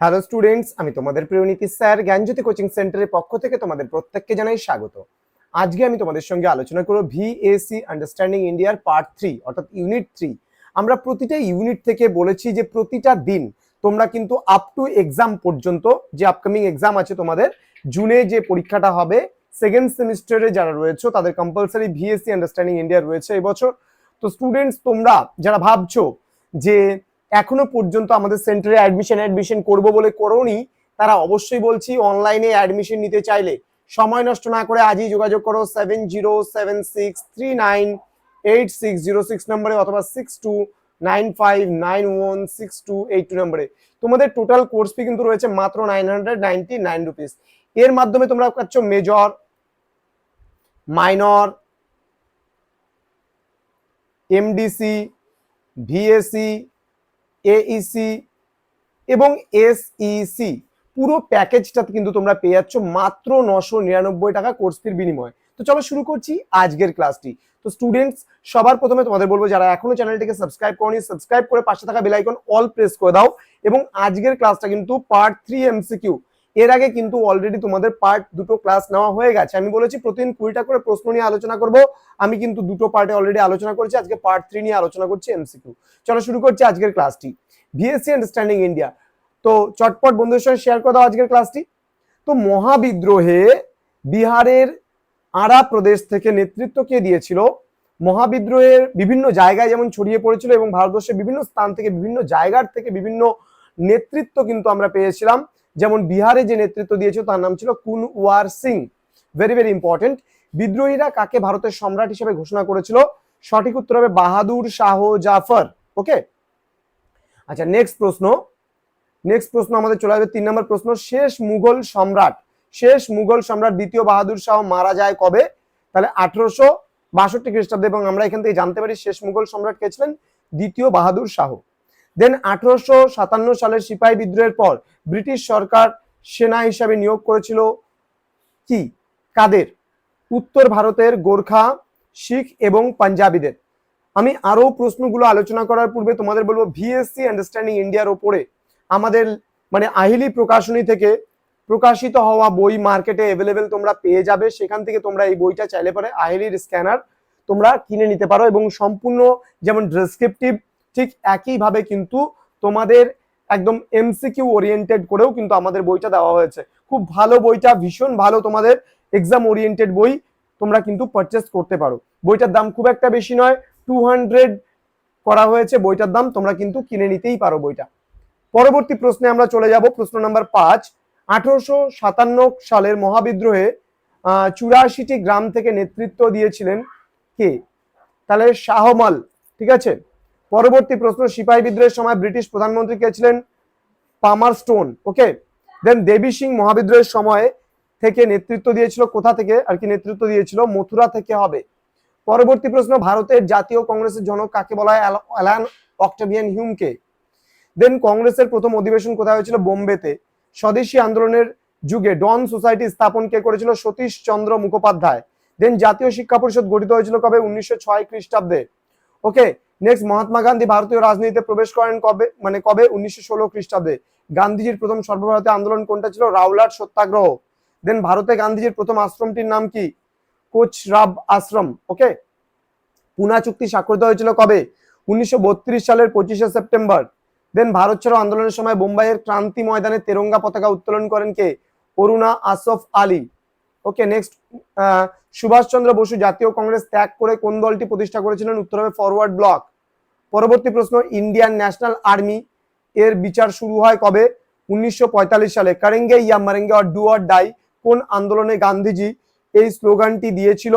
Hello students আমি তোমাদের Priyaniti sir, জ্ঞানজ্যোতি coaching সেন্টারের পক্ষ থেকে তোমাদের প্রত্যেককে জানাই স্বাগত। আজকে আমি তোমাদের সঙ্গে আলোচনা করব ভিএসি আন্ডারস্ট্যান্ডিং ইন্ডিয়ার পার্ট থ্রি অর্থাৎ ইউনিট থ্রি আমরা প্রতিটা ইউনিট থেকে বলেছি যে প্রতিটা দিন তোমরা কিন্তু আপ টু এক্সাম পর্যন্ত, যে আপকামিং এক্সাম আছে তোমাদের, জুনে যে পরীক্ষাটা হবে সেকেন্ড সেমিস্টারে যারা রয়েছে, তাদের কম্পালসারি ভিএসসি আন্ডারস্ট্যান্ডিং ইন্ডিয়া রয়েছে এবছর। তো স্টুডেন্টস তোমরা যারা ভাবছ যে এখনও পর্যন্ত আমাদের সেন্টারে অ্যাডমিশন অ্যাডমিশন করব বলে করোনি। তারা অবশ্যই বলছি অনলাইনে অ্যাডমিশন নিতে চাইলে সময় নষ্ট না করে আজই যোগাযোগ করো seven zero seven six three nine eight six zero six নম্বরে অথবা six two nine five nine one six two eight two নম্বরে। তোমাদের টোটাল কোর্স ফি কিন্তু রয়েছে মাত্র nine hundred ninety nine rupees এর মাধ্যমে তোমরা পাচ্ছ major minor MDC VAC AEC এবং এসইসি পুরো প্যাকেজটা কিন্তু তোমরা পেয়ে যাচ্ছ মাত্র নশো নিরানব্বই টাকা কোর্স ফির বিনিময়ে। তো চলো শুরু করছি আজকের ক্লাসটি তো স্টুডেন্টস সবার প্রথমে তোমাদের বলব, যারা এখনও চ্যানেলটিকে সাবস্ক্রাইব করনি সাবস্ক্রাইব করে পাশে থাকা বেল আইকন অল প্রেস করে দাও। এবং আজকের ক্লাসটা কিন্তু পার্ট থ্রি এমসিকিউ এর আগে কিন্তু অলরেডি তোমাদের পার্ট দুটো ক্লাস নেওয়া হয়ে গেছে। আমি বলেছি, প্রতিদিন কুড়িটা করে প্রশ্ন নিয়ে আলোচনা করব। আমি কিন্তু দুটো পার্টে অলরেডি আলোচনা করেছি। আজকে পার্ট থ্রি নিয়ে আলোচনা করছি এমসিকিউ চলো শুরু করছি আজকের ক্লাসটি ভিএসসি আন্ডারস্ট্যান্ডিং ইন্ডিয়া তো চটপট বন্ধুদের সঙ্গে শেয়ার করে দাও আজকের ক্লাসটি তো মহাবিদ্রোহে বিহারের আরা প্রদেশ থেকে নেতৃত্ব কে দিয়েছিল? মহাবিদ্রোহের বিভিন্ন জায়গায় যেমন ছড়িয়ে পড়েছিল এবং ভারতবর্ষের বিভিন্ন স্থান থেকে, বিভিন্ন জায়গার থেকে বিভিন্ন নেতৃত্ব কিন্তু আমরা পেয়েছিলাম। যেমন বিহারে যে নেতৃত্ব দিয়েছিল তার নাম ছিল Kunwar Singh. Very very important বিদ্রোহীরা কাকে ভারতের সম্রাট হিসেবে ঘোষণা করেছিল? সঠিক উত্তর হবে বাহাদুর শাহ জাফর। ওকে আচ্ছা নেক্সট প্রশ্ন। নেক্সট প্রশ্ন আমাদের চলে আসবে তিন নম্বর প্রশ্ন। শেষ মুঘল সম্রাট। শেষ মুঘল সম্রাট দ্বিতীয় বাহাদুর শাহ মারা যায় কবে? তাহলে আঠারোশো বাষট্টি খ্রিস্টাব্দে এবং আমরা এখান থেকে জানতে পারি শেষ মুঘল সম্রাট কে ছিলেন? দ্বিতীয় বাহাদুর শাহ। দেন আঠারোশো সাতান্ন সালের সিপাহী বিদ্রোহের পর ব্রিটিশ সরকার সেনা হিসাবে নিয়োগ করেছিল কি? কাদের? উত্তর ভারতের গোর্খা, শিখ এবং পাঞ্জাবিদের। আমি আরও প্রশ্নগুলো আলোচনা করার পূর্বে তোমাদের বলব ভিএসসি আন্ডারস্ট্যান্ডিং ইন্ডিয়ার ওপরে আমাদের মানে আহিলি প্রকাশনী থেকে প্রকাশিত হওয়া বই মার্কেটে অ্যাভেলেবেল তোমরা পেয়ে যাবে। সেখান থেকে তোমরা এই বইটা চাইলে পরে আহিলির স্ক্যানার তোমরা কিনে নিতে পারো এবং সম্পূর্ণ যেমন ডেসক্রিপটিভ ঠিক একইভাবে কিন্তু তোমাদের একদম এমসিকিউ ওরিয়েন্টেড করেও কিন্তু আমাদের বইটা দেওয়া হয়েছে। খুব ভালো বইটা, ভীষণ ভালো তোমাদের এক্সাম ওরিয়েন্টেড বই তোমরা কিন্তু পারচেস করতে পারো। বইটার দাম খুব একটা বেশি নয় টু হান্ড্রেড করা হয়েছে, বইটার দাম তোমরা কিন্তু কিনে নিতেই পারো বইটা। পরবর্তী প্রশ্নে আমরা চলে যাব, প্রশ্ন নাম্বার পাঁচ। আঠারোশো সাতান্ন সালের মহাবিদ্রোহে চুরাশিটি গ্রাম থেকে নেতৃত্ব দিয়েছিলেন কে? তাহলে শাহমাল, ঠিক আছে? পরবর্তী প্রশ্ন, সিপাহী বিদ্রোহের সময় ব্রিটিশ প্রধানমন্ত্রী কে ছিলেন? পামার স্টোন ওকে দেন দেবী সিং মহাবিদ্রোহের সময় থেকে নেতৃত্ব দিয়েছিল, কোথা থেকে? আর কি নেতৃত্ব দিয়েছিল? মথুরা থেকে হবে। পরবর্তী প্রশ্ন, ভারতের জাতীয় কংগ্রেসের জনক কাকে বলা হয়? অ্যালান হিউমকে দেন কংগ্রেসের প্রথম অধিবেশন কোথায় হয়েছিল? বোম্বেতে। স্বদেশী আন্দোলনের যুগে ডন সোসাইটি স্থাপন কে করেছিল? সতীশ চন্দ্র মুখোপাধ্যায়। দেন জাতীয় শিক্ষা পরিষদ গঠিত হয়েছিল কবে? উনিশশো ছয় খ্রিস্টাব্দে। ওকে নেক্সট মহাত্মা গান্ধী ভারতীয় রাজনীতিতে প্রবেশ করেন কবে? মানে কবে? উনিশশো ষোলো খ্রিস্টাব্দে। গান্ধীজির প্রথম সর্বভারতীয় আন্দোলন কোনটা ছিল? রাউলাট সত্যাগ্রহ। দেন ভারতে গান্ধীজির প্রথম আশ্রমটির নাম কি? কোচরাব আশ্রম। ওকে পুনা চুক্তি স্বাক্ষরিত হয়েছিল কবে? উনিশশো বত্রিশ সালের পঁচিশে সেপ্টেম্বর। দেন ভারত ছাড়ো আন্দোলনের সময় বোম্বাইয়ের ক্রান্তি ময়দানে তেরঙ্গা পতাকা উত্তোলন করেন কে? অরুণা আসফ আলী। ওকে নেক্সট সুভাষচন্দ্র বসু জাতীয় কংগ্রেস ত্যাগ করে কোন দলটি প্রতিষ্ঠা করেছিলেন? উত্তর হবে ফরওয়ার্ড ব্লক পরবর্তী প্রশ্ন ইন্ডিয়ান ন্যাশনাল আর্মি এর বিচার শুরু হয় কবে? উনিশশো পঁয়তাল্লিশ সালে। কারেঙ্গে ইয়া মারেঙ্গে অর ডু অর ডাই কোন আন্দোলনে গান্ধীজি এই স্লোগানটি দিয়েছিল?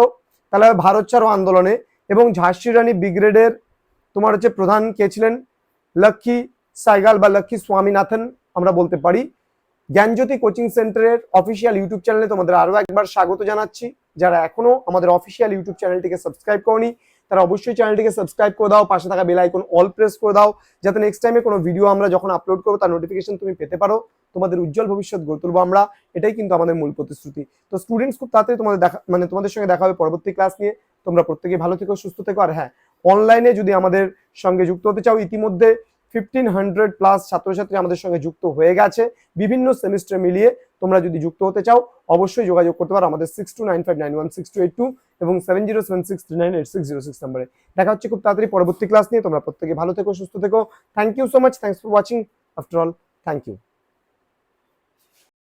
তাহলে ভারত ছাড়ো আন্দোলনে। এবং ঝাঁসি রানী ব্রিগেডের তোমার হচ্ছে প্রধান কে ছিলেন? লক্ষ্মী সাইগাল বা লক্ষ্মী স্বামীনাথন আমরা বলতে পারি। জ্ঞানজ্যোতি কোচিং সেন্টারের অফিসিয়াল ইউটিউব চ্যানেলে তোমাদের আরও একবার স্বাগত জানাচ্ছি। যারা এখনও আমাদের অফিসিয়াল ইউটিউব চ্যানেলটিকে সাবস্ক্রাইব করনি, তারা অবশ্যই চ্যানেলটিকে সাবস্ক্রাইব করে দাও, পাশে থাকা বেল আইকন অল প্রেস করে দাও, যাতে নেক্সট টাইমে কোনো ভিডিও আমরা যখন আপলোড করব, তার নোটিফিকেশন তুমি পেতে পারো। তোমাদের উজ্জ্বল ভবিষ্যৎ গড়ে তুলবো আমরা। এটাই কিন্তু আমাদের মূল প্রতিশ্রুতি। তো স্টুডেন্টস খুব তাড়াতাড়ি তোমাদের দেখা মানে তোমাদের সঙ্গে দেখা হবে পরবর্তী ক্লাস নিয়ে। তোমরা প্রত্যেকে ভালো থেকো, সুস্থ থেকো। আর হ্যাঁ অনলাইনে যদি আমাদের সঙ্গে যুক্ত হতে চাও, ইতিমধ্যে ফিফটিন হান্ড্রেড প্লাস ছাত্রছাত্রী আমাদের সঙ্গে যুক্ত হয়ে গেছে। বিভিন্ন সেমিস্টার মিলিয়ে তোমরা যদি যুক্ত হতে চাও, অবশ্যই যোগাযোগ করতে পারো আমাদের six two nine five nine one six two eight two এবং seven zero seven six three nine eight six zero six নাম্বারে। দেখা হচ্ছে খুব তাড়াতাড়ি পরবর্তী ক্লাস নিয়ে। তোমরা প্রত্যেকে ভালো থেকো, সুস্থ থেকো। Thank you so much thanks for watching after all thank you